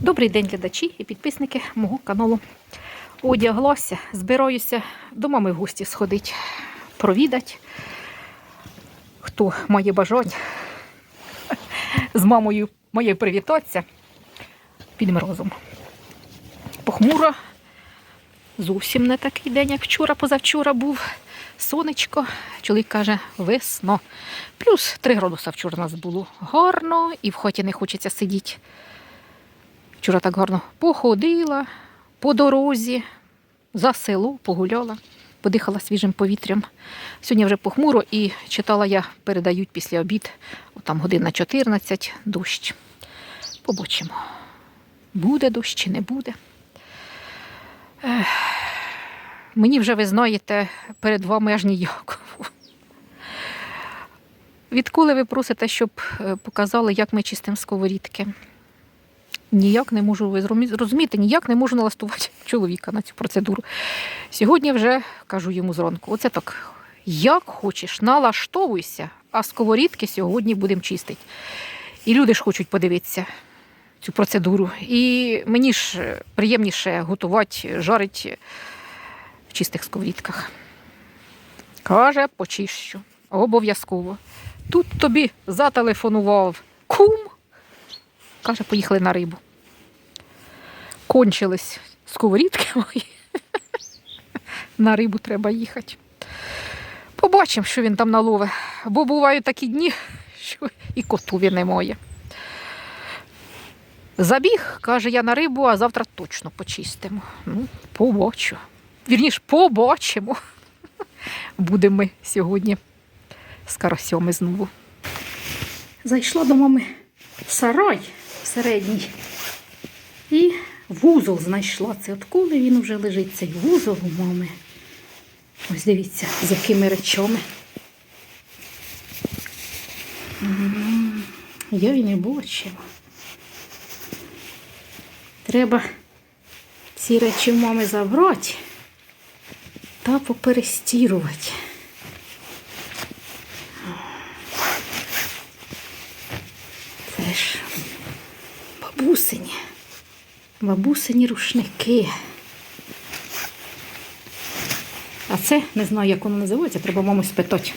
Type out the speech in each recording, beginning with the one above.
Добрий день, глядачі і підписники мого каналу. Одяглася, збираюся до мами в гості сходити, провідати. Хто має бажання з мамою моєю привітатися під морозом. Похмуро, зовсім не такий день, як вчора, позавчора був. Сонечко, чоловік каже, весно. Плюс 3 градуса вчора у нас було гарно, і в хаті не хочеться сидіти. Вчора так гарно походила по дорозі, за село погуляла, подихала свіжим повітрям. Сьогодні вже похмуро і читала я, передають після обід, там годин на 14, дощ. Побачимо, буде дощ чи не буде. Ех, Мені вже ви знаєте, перед вами аж ніякого. Відколи ви просите, щоб е, показали, як ми чистимо сковорідки? Ніяк не можу зрозуміти, ніяк не можу налаштувати чоловіка на цю процедуру. Сьогодні вже кажу йому зранку: оце так, як хочеш, налаштовуйся, а сковорідки сьогодні будемо чистити. І люди ж хочуть подивитися цю процедуру. І мені ж е, приємніше готувати, жарити в чистих сковорідках. Каже, почищу. Обов'язково. Тут тобі зателефонував кум. Каже, поїхали на рибу. Кончились сковорідки мої. На рибу треба їхати. Побачимо, що він там налове. Бо бувають такі дні, що і котові немає. Забіг, каже, я на рибу, а завтра точно почистимо. Ну, побачу. Вірніш, побачимо. Будемо ми сьогодні з карасьоми знову. Зайшла до мами в сарай середній. І вузол знайшла. Це отколи він вже лежить, цей вузол у мами. Ось дивіться, з якими речами. Я й не бачила. Треба ці речі в мами забрати та поперестірувати. Це ж бабусині. Бабусині рушники. А це не знаю, як воно називається, треба маму спитати.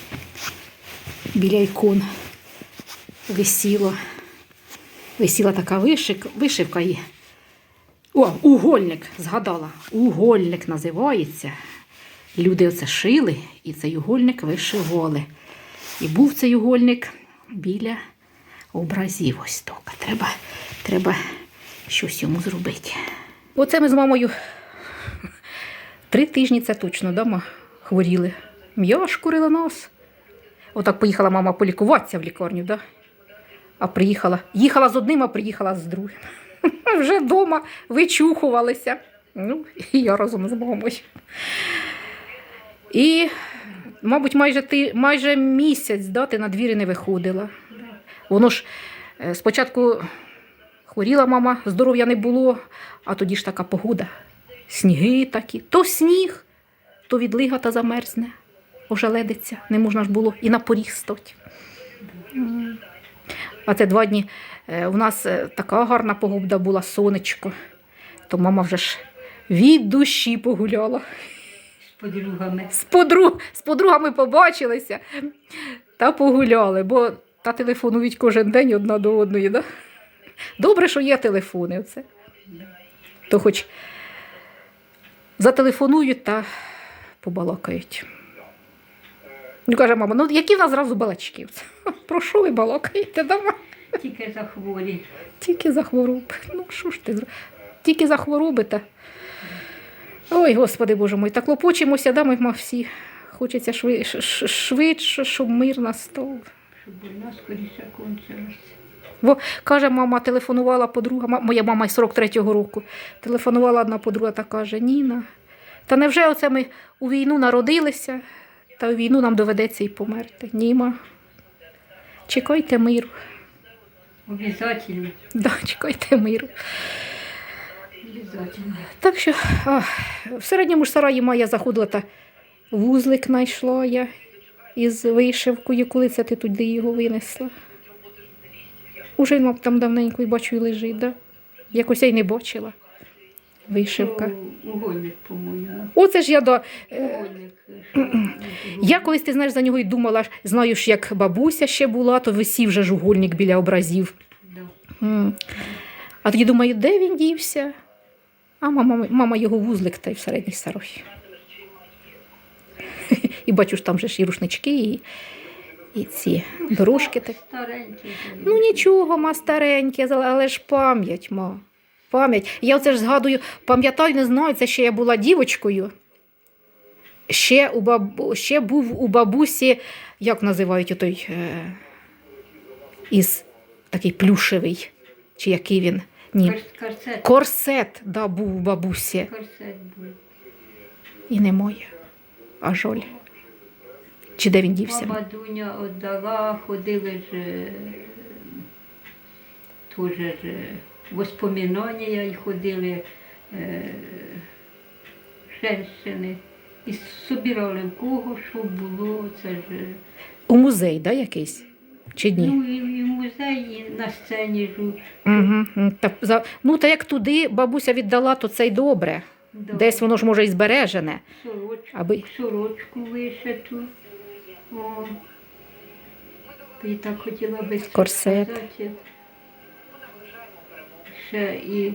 Біля ікон висіло. Висіла така вишик, вишивка є. О, угольник, згадала. Угольник називається. Люди оце шили і цей угольник вишивали. І був цей угольник біля образів ось так. Треба, треба щось йому зробити. Оце ми з мамою три тижні це точно вдома хворіли. М'яш курила нос. Отак поїхала мама полікуватися в лікарню, да? а приїхала. Їхала з одним, а приїхала з другим. Вже вдома вичухувалися. Ну, і я разом з мамою. І, мабуть, майже, ти, майже місяць да, ти на двірі не виходила. Воно ж е, спочатку хворіла мама, здоров'я не було, а тоді ж така погода. Сніги такі. То сніг, то відлига та замерзне, ожеледиться, не можна ж було і на поріг стати. А це два дні е, у нас е, така гарна погода була, сонечко. То мама вже ж від душі погуляла. подругами. З, подруг, з подругами побачилися та погуляли, бо та телефонують кожен день одна до одної. Да? Добре, що є телефони. Оце. То хоч зателефонують та побалакають. Ну, каже мама, ну які в нас зразу балачки? Про що ви балакаєте? Дома? Тільки за хворі. Тільки за хвороби. Ну, що ж ти Тільки за хвороби та. Ой, Господи Боже мой, так лопочемося, да, ми всі. Хочеться шви... ш- ш- швидше, щоб мир настав. Щоб вона скоріше кончилась. Бо каже, мама телефонувала подруга, моя мама із 43-го року. Телефонувала одна подруга та каже: Ніна, та невже оце ми у війну народилися, та у війну нам доведеться і померти? Німа. Чекайте миру. Обязательно. Да, чекайте миру. Обязательно. Так що а, в середньому ж сараї моя заходила та вузлик знайшла я із вишивкою, коли це ти туди його винесла. Уже, мабуть, там давненько і бачу і лежить, да? Якось я й не бачила. Вишивка. Ну, Угольник, по-моєму. Оце ж я до. Угольник. Я колись ти знаєш за нього й думала, знаю ж, як бабуся ще була, то висів же ж угольник біля образів. Да. А тоді думаю, де він дівся? А мама, мама його вузлик та й в середній старої. І бачу ж там же ж і рушнички, і, і ці дорожки. Так. Ну нічого, ма стареньке, але ж пам'ять, ма. Пам'ять. Я оце ж згадую, пам'ятаю, не знаю, це ще я була дівочкою. Ще, у бабу, ще був у бабусі, як називають отой, е, із такий плюшевий, чи який він. Ні. Корсет. Корсет да, був у бабусі. Корсет був. І немає. А жоль. Чи де він дівся? Баба Дуня віддала, ходили ж е, теж ж, е, воспоминання і ходили е, женщини. І собирали в кого, що було, це ж. У музей, да, якийсь? Чи ні? Ну, і, в музеї, і на сцені ж. Угу. Та, за, ну, та як туди бабуся віддала, то це й добре. Да, Десь воно ж може і збережене. сорочку, Аби... сорочку вишиту. І так хотіла би Корсет. сказати. Ще і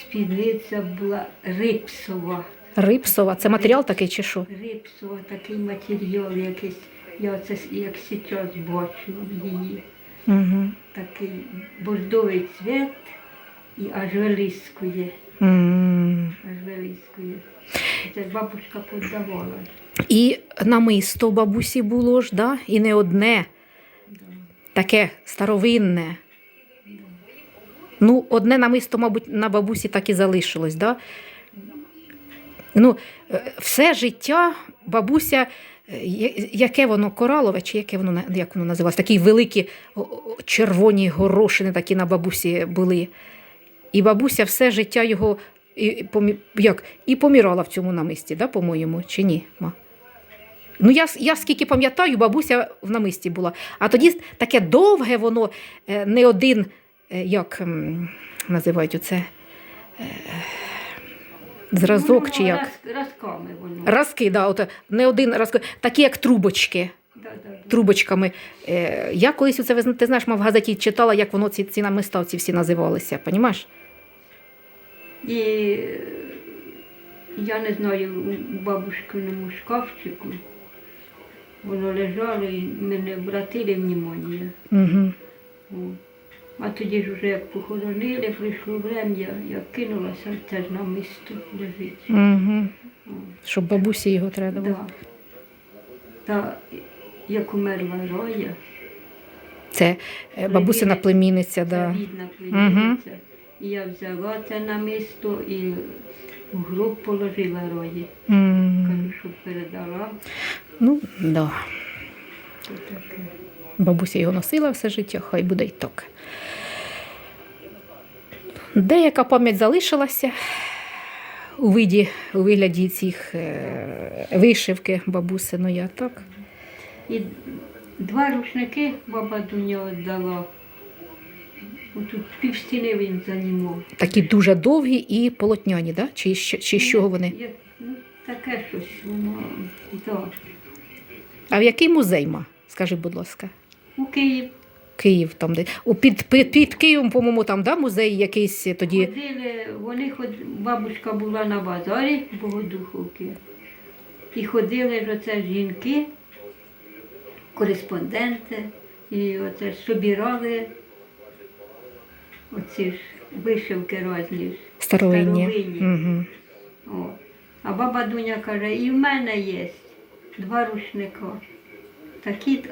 спідниця була рипсова. Рипсова, це матеріал такий чи що? Рипсова, такий матеріал якийсь. Я це як зараз бачу її. Угу. Такий бордовий цвет і аж вилискує. Аж вилискує. Це бабушка подавала. І намисто бабусі було ж, да? і не одне, таке старовинне. Ну, одне намисто, мабуть, на бабусі так і залишилось, да? Ну, е, все життя бабуся, е, яке воно коралове, чи яке воно як воно називалось? Такі великі червоні горошини такі на бабусі були. І бабуся все життя його і, як, і помірала в цьому намисті, да, по-моєму, чи ні? Ма? Ну, я, я скільки пам'ятаю, бабуся в намисті була. А тоді таке довге воно, е, не один, е, як називають оце, е, зразок чи як. Раз, разками воно. Разки, да, от, не один раз, такі як трубочки. Да, да, да. Трубочками. Я колись оце, ти знаєш, мав в газеті читала, як воно ці, ці намиста ці всі називалися, понімаєш? І я не знаю, у бабушкиному шкафчику воно лежало і мене обратили внимання. Угу. А тоді ж вже як похоронили, прийшло врем'я, я кинулася, теж на місто лежить. Угу. О. Щоб бабусі його треба. було. Да. Та як умерла Роя, Це е, бабусина племінниця, да. рідна племінниця. І я взяла це на місто і в гроб положила Рої. М, Кажу, щоб передала. Ну, да. Бабуся його носила все життя, хай буде й так. Деяка пам'ять залишилася у, виді, у вигляді цих е, вишивки бабусиної, а так. І два рушники баба Дуня віддала. Отут півстіни він занімав. Такі дуже довгі і полотняні, да? чи, з- чи чого вони? Ну, таке щось воно. Да. А в який музей ма? Скажи, будь ласка. У Київ Київ там де. У під, під, під Києвом, по-моєму, там да, музей якийсь тоді. ходили, вони ход... бабушка була на базарі Богодуховки. І ходили ж оце жінки, кореспонденти, і оце ж собирали оці ж вишивки різні. ж. Старовинні. Старовинні. Угу. О. А баба Дуня каже, і в мене є два рушника. Такі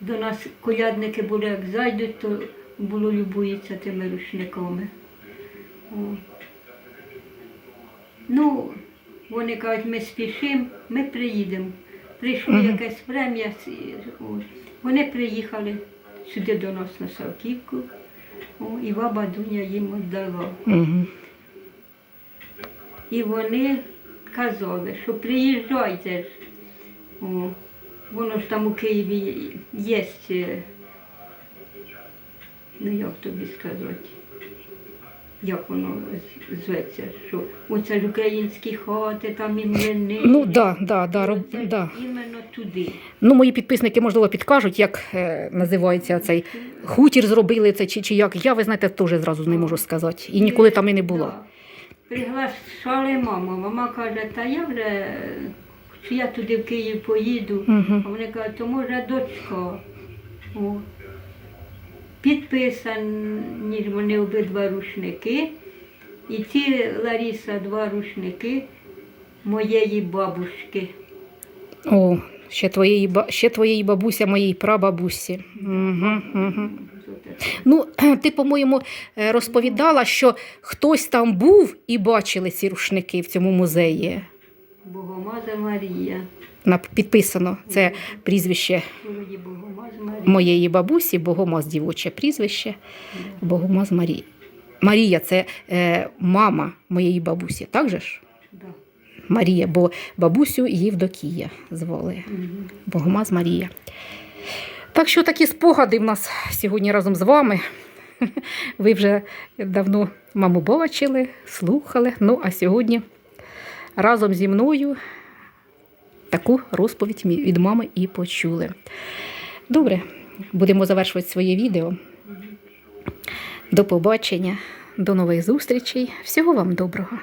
до нас колядники були, як зайдуть, то було любуються тими рушниками. О. Ну, вони кажуть, ми спішимо, ми приїдемо. Прийшло якесь врем'я, вони приїхали сюди до нас на Савківку, о, і баба Дуня їм віддала. І вони казали, що приїжджайте. О, воно ж там у Києві є, е, ну як тобі сказати, як воно зветься, що оце ж українські хати, там і млини. Ну, да, да, да, роб, да. іменно туди. Ну, мої підписники, можливо, підкажуть, як е, називається цей хутір зробили це чи, чи як. Я, ви знаєте, теж зразу не можу сказати. І ніколи там і не було. Приглашали маму. Мама каже, та я вже, чи я туди в Київ поїду. Угу. А вони кажуть, то може дочка. О. Підписані вони обидва рушники. І ці Ларіса два рушники моєї бабушки. О, ще твоєї, ще твоєї бабуся, моєї прабабусі. Угу, угу. Ну, ти, по-моєму, е, розповідала, що хтось там був і бачили ці рушники в цьому музеї. Богомаза Марія. Підписано це прізвище моєї бабусі, Богомаз дівоче прізвище, Богомаз Марія. Марія це е, мама моєї бабусі, так же ж? Да. Марія, бо бабусю Євдокія звали. Богомаз Марія. Так що такі спогади в нас сьогодні разом з вами. Ви вже давно маму бачили, слухали. Ну, а сьогодні разом зі мною таку розповідь від мами і почули. Добре, будемо завершувати своє відео. До побачення, до нових зустрічей. Всього вам доброго.